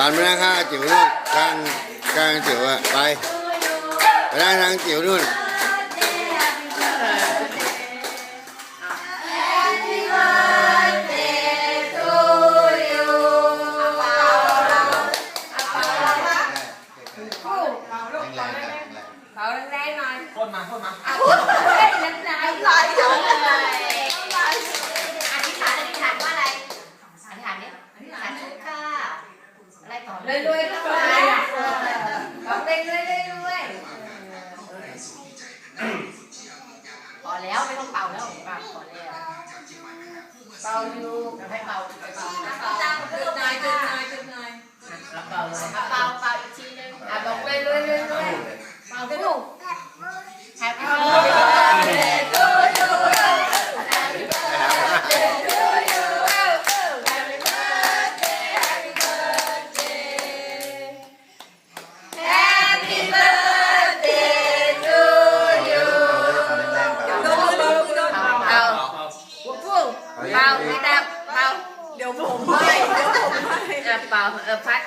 ไปนั่งข้างจิ๋วนู่นข้างข้างจิ๋วอะไปไปนั่งทางจิ๋วนู่นเบาแรงๆหน่อยพ่นมาพ่นมา อะเฮ้ยน้ำลายไหลเลยอธิษฐานอธิษฐานว่าอะไรอธิษฐานเนี่ยอธิษฐานชุดค่ะอะไรต่อรวยรวยๆทั้งหลายบอกเลยรวยรวยรวยพอแล้วไม่ต้องเป่าแล้วเป่าพอแล้วเป่าอยู่ให้เป่าไปเป่า เป่าไม่ดับเป่าเดี๋ยวผมให้เดี๋ยวผมให้เออเป่าเออพัด